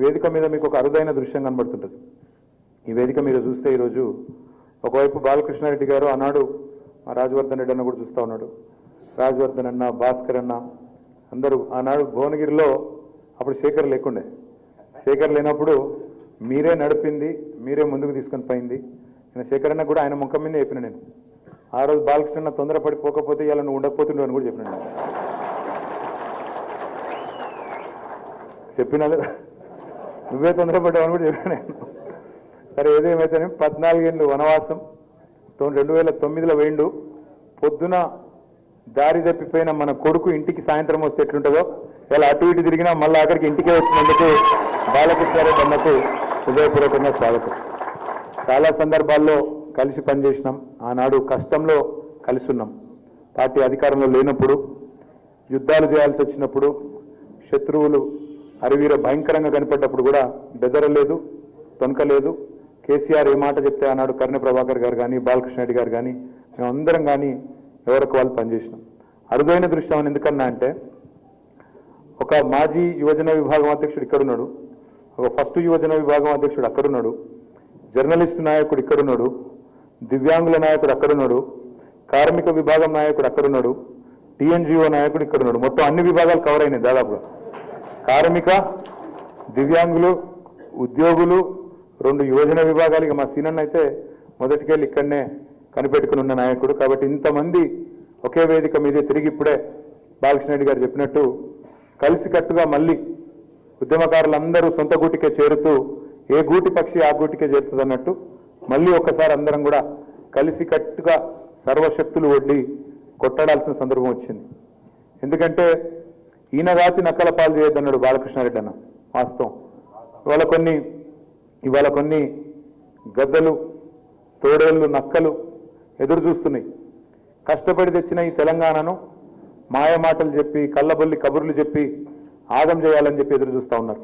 వేదిక మీద మీకు ఒక అరుదైన దృశ్యం కనబడుతుంటుంది. ఈ వేదిక మీరు చూస్తే ఈరోజు ఒకవైపు బాలకృష్ణారెడ్డి గారు ఆనాడు మా రాజవర్ధన్ రెడ్డి అన్న కూడా చూస్తూ ఉన్నాడు. రాజవర్ధన్ అన్న భాస్కర్ అన్న అందరూ ఆనాడు భువనగిరిలో అప్పుడు శేఖర్ లేకుండే. శేఖర్ లేనప్పుడు మీరే నడిపింది మీరే ముందుకు తీసుకొని పోయింది. నేను శేఖర్ అన్న కూడా ఆయన ముఖం మీద చెప్పిన నేను. ఆ రోజు బాలకృష్ణ అన్న తొందరపడి పోకపోతే ఇలా నువ్వు ఉండకపోతుండే అని కూడా చెప్పిన నేను. చెప్పినా లేదా? నువ్వే తొందరపడ్డావని కూడా చెప్పాను నేను. సరే ఏదేమైతేనే పద్నాలుగేళ్ళు వనవాసం రెండు వేల తొమ్మిదిలో వేయండు పొద్దున దారి తప్పిపోయిన మన కొడుకు ఇంటికి సాయంత్రం వస్తే ఎట్లుంటుందో ఇలా అటు ఇటు తిరిగినా మళ్ళీ అక్కడికి ఇంటికే వచ్చినందుకు బాలకృష్ణారెడ్డి అన్నకు హృదయపూర్వకంగా స్వాగతం. చాలా సందర్భాల్లో కలిసి పనిచేసినాం. ఆనాడు కష్టంలో కలిసి ఉన్నాం పార్టీ అధికారంలో లేనప్పుడు యుద్ధాలు చేయాల్సి వచ్చినప్పుడు శత్రువులు అరివీర భయంకరంగా కనిపెట్టప్పుడు కూడా బెదరలేదు తొనకలేదు. కేసీఆర్ ఏ మాట చెప్తే అన్నాడు కర్ణ ప్రభాకర్ గారు కానీ బాలకృష్ణ రెడ్డి గారు కానీ మేమందరం కానీ ఎవరికి వాళ్ళు పనిచేసినాం. అరుదైన దృశ్యం ఎందుకన్నా అంటే ఒక మాజీ యువజన విభాగం అధ్యక్షుడు ఇక్కడున్నాడు. ఒక ఫస్ట్ యువజన విభాగం అధ్యక్షుడు అక్కడున్నాడు. జర్నలిస్ట్ నాయకుడు ఇక్కడున్నాడు. దివ్యాంగుల నాయకుడు అక్కడున్నాడు. కార్మిక విభాగం నాయకుడు అక్కడున్నాడు. టీఎన్జిఓ నాయకుడు ఇక్కడున్నాడు. మొత్తం అన్ని విభాగాలు కవర్ అయినాయి దాదాపుగా. కార్మిక దివ్యాంగులు ఉద్యోగులు రెండు యువజన విభాగాలకి మా సీనన్ అయితే మొదటికెళ్ళి ఇక్కడనే కనిపెట్టుకుని ఉన్న నాయకుడు. కాబట్టి ఇంతమంది ఒకే వేదిక మీదే తిరిగి ఇప్పుడే బాలకృష్ణ గారు చెప్పినట్టు కలిసికట్టుగా మళ్ళీ ఉద్యమకారులందరూ సొంత గూటికే చేరుతూ ఏ గూటి పక్షి ఆ గూటికే చేరుతుంది అన్నట్టు మళ్ళీ ఒక్కసారి అందరం కూడా కలిసికట్టుగా సర్వశక్తులు ఒడ్డి కొట్టడాల్సిన సందర్భం వచ్చింది. ఎందుకంటే ఈయన రాసి నక్కల పాలు చేయొద్దన్నాడు బాలకృష్ణారెడ్డి అన్న వాస్తవం. ఇవాళ కొన్ని ఇవాళ కొన్ని గద్దలు తోడేళ్ళు నక్కలు ఎదురు చూస్తున్నాయి. కష్టపడి తెచ్చిన ఈ తెలంగాణను మాయ మాటలు చెప్పి కళ్ళబొల్లి కబుర్లు చెప్పి ఆగం చేయాలని చెప్పి ఎదురు చూస్తూ ఉన్నారు.